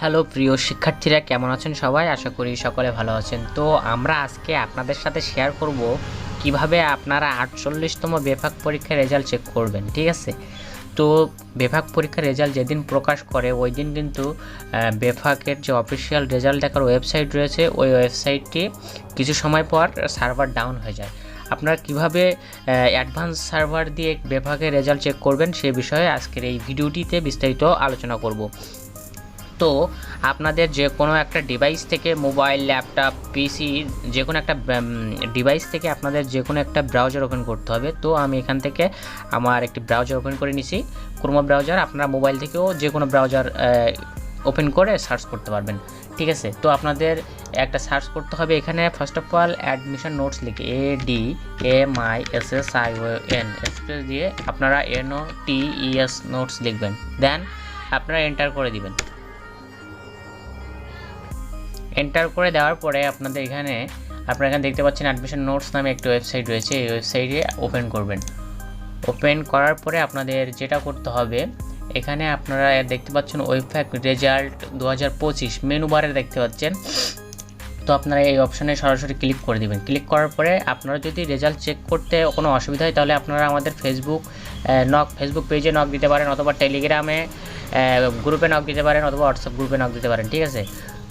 Hello, প্রিয় শিক্ষার্থীরা, কেমন আছেন সবাই? আশা করি সকলে ভালো আছেন। তো আমরা আজকে আপনাদের সাথে শেয়ার করব কীভাবে আপনারা আটচল্লিশতম বেফাক পরীক্ষার রেজাল্ট চেক করবেন, ঠিক আছে? তো বেফাক পরীক্ষার রেজাল্ট যেদিন প্রকাশ করে ওই দিন কিন্তু বেফাকের যে অফিসিয়াল রেজাল্ট দেখার ওয়েবসাইট রয়েছে, ওই ওয়েবসাইটটি কিছু সময় পর সার্ভার ডাউন হয়ে যায়। আপনারা কীভাবে অ্যাডভান্স সার্ভার দিয়ে বেফাকের রেজাল্ট চেক করবেন সে বিষয়ে আজকের এই ভিডিওটিতে বিস্তারিত আলোচনা করব। তো আপনাদের যে কোনো একটা ডিভাইস থেকে মোবাইল ল্যাপটপ পিসি যে কোনো একটা ডিভাইস থেকে আপনাদের যে কোনো একটা ব্রাউজার ওপেন করতে হবে। তো আমি এখান থেকে আমার একটি ব্রাউজার ওপেন করে নিছি। ক্রোমো ব্রাউজার আপনারা মোবাইল থেকেও যে কোনো ব্রাউজার ওপেন করে সার্চ করতে পারবেন। ঠিক আছে? তো আপনাদের একটা সার্চ করতে হবে এখানে। First of all admission notes লিখে A D M I S S I O N space দিয়ে আপনারা N T E S notes লিখবেন। দেন আপনারা এন্টার করে দিবেন। এন্টার করে দেওয়ার পরে আপনাদের এখানে আপনারা এখানে দেখতে পাচ্ছেন অ্যাডমিশন নোটস নামে একটি ওয়েবসাইট রয়েছে। এই ওয়েবসাইটে ওপেন করবেন। ওপেন করার পরে আপনাদের যেটা করতে হবে, এখানে আপনারা দেখতে পাচ্ছেন ওয়েবফ্যাক রেজাল্ট দু হাজার পঁচিশ মেনু বারে দেখতে পাচ্ছেন। তো আপনারা এই অপশানে সরাসরি ক্লিক করে দিবেন। ক্লিক করার পরে আপনারা যদি রেজাল্ট চেক করতে কোনো অসুবিধা হয়, তাহলে আপনারা আমাদের ফেসবুক নক ফেসবুক পেজে নক দিতে পারেন অথবা টেলিগ্রামে গ্রুপে নক দিতে পারেন অথবা হোয়াটসঅ্যাপ গ্রুপে নক দিতে পারেন। ঠিক আছে?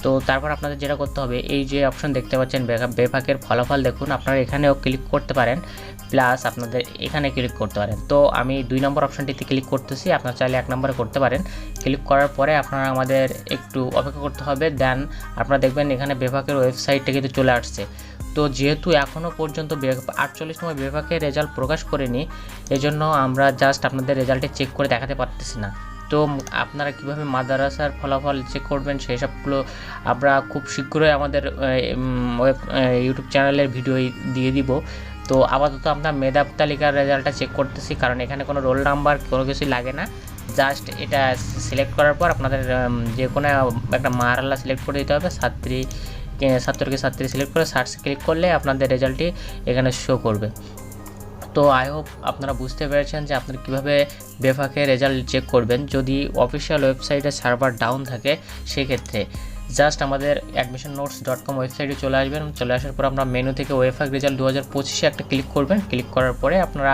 তো তারপর আপনাদের যেটা করতে হবে, এই যে অপশন দেখতে পাচ্ছেন বেফা- বেফাকের ফলাফল দেখুন, আপনারা এখানেও ক্লিক করতে পারেন প্লাস আপনাদের এখানে ক্লিক করতে পারেন। তো আমি দুই নম্বর অপশানটিতে ক্লিক করতেছি, আপনারা চাইলে এক নম্বরে করতে পারেন। ক্লিক করার পরে আপনারা আমাদের একটু অপেক্ষা করতে হবে দেন আপনারা দেখবেন এখানে বেফাকের ওয়েবসাইটটা কিন্তু চলে আসছে। তো যেহেতু এখনও পর্যন্ত আটচল্লিশতম বিভাগের রেজাল্ট প্রকাশ করেনি, এজন্য আমরা জাস্ট আপনাদের রেজাল্টে চেক করে দেখাতে পারতেছি না। তো আপনারা কীভাবে মাদ্রাসার ফলাফল চেক করবেন সেই সবগুলো আমরা খুব শীঘ্রই আমাদের ওয়েব ইউটিউব চ্যানেলের ভিডিও দিয়ে দিব। তো আপাতত আমরা মেধাব তালিকার রেজাল্টটা চেক করতেছি, কারণ এখানে কোনো রোল নাম্বার কোনো কিছুই লাগে না। জাস্ট এটা সিলেক্ট করার পর আপনাদের যে কোনো একটা মারাল্লা সিলেক্ট করে দিতে হবে। ছাত্রী ছাত্রকে ছাত্রী সিলেক্ট করে সার্চ ক্লিক করলে আপনাদের রেজাল্টটি এখানে শো করবে। তো আই হোপ আপনারা বুঝতে পেরেছেন যে আপনারা কীভাবে বেফাকে রেজাল্ট চেক করবেন যদি অফিসিয়াল ওয়েবসাইটে সার্ভার ডাউন থাকে, সেক্ষেত্রে জাস্ট আমাদের অ্যাডমিশন নোটস ডট কম ওয়েবসাইটে চলে আসবেন। চলে আসার পর আপনারা মেনু থেকে ওয়েফাক রেজাল্ট দু হাজার পঁচিশে একটা ক্লিক করবেন। ক্লিক করার পরে আপনারা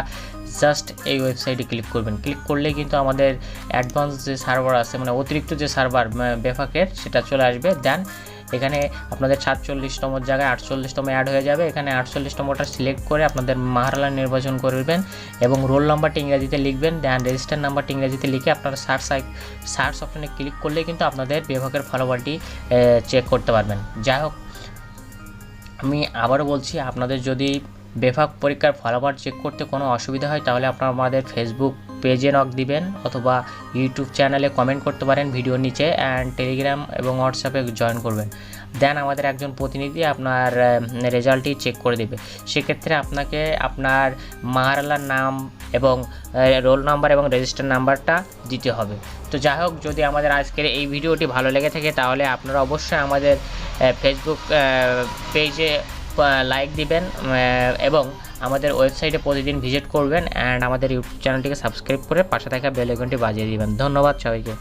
জাস্ট এই ওয়েবসাইটে ক্লিক করবেন। ক্লিক করলে কিন্তু আমাদের অ্যাডভান্স যে সার্ভার আছে মানে অতিরিক্ত যে সার্ভার বেফাকের, সেটা চলে আসবে। দেন এখানে আপনাদের সাতচল্লিশতম জায়গায় আটচল্লিশতম অ্যাড হয়ে যাবে। এখানে আটচল্লিশতমটা সিলেক্ট করে আপনাদের মাহারালা নির্বাচন করবেন এবং রোল নাম্বারটি ইংরাজিতে লিখবেন দেন রেজিস্টার নাম্বারটি ইংরাজিতে লিখে আপনারা সার্চ সার্চ অপশানে ক্লিক করলে কিন্তু আপনাদের বিভাগের ফলাফলটি চেক করতে পারবেন। যাই হোক, আমি আবারও বলছি, আপনাদের যদি বেফাক পরীক্ষার ফলাফল চেক করতে কোনো অসুবিধা হয়, তাহলে আপনারা আমাদের ফেসবুক পেজে নক দিবেন অথবা ইউটিউব চ্যানেলে কমেন্ট করতে পারেন ভিডিওর নিচে অ্যান্ড টেলিগ্রাম এবং হোয়াটসঅ্যাপে জয়েন করবেন। দেন আমাদের একজন প্রতিনিধি আপনার রেজাল্টটি চেক করে দেবে। সেক্ষেত্রে আপনাকে আপনার মাহারালার নাম এবং রোল নাম্বার এবং রেজিস্টার নাম্বারটা দিতে হবে। তো যাই হোক, যদি আমাদের আজকের এই ভিডিওটি ভালো লেগে থাকে, তাহলে আপনারা অবশ্যই আমাদের ফেসবুক পেজে লাইক দিবেন এবং আমাদের ওয়েবসাইটে প্রতিদিন ভিজিট করবেন অ্যান্ড আমাদের ইউটিউব চ্যানেলটিকে সাবস্ক্রাইব করে পাশে থাকা বেল আইকনটি বাজিয়ে দিবেন। ধন্যবাদ সবাইকে।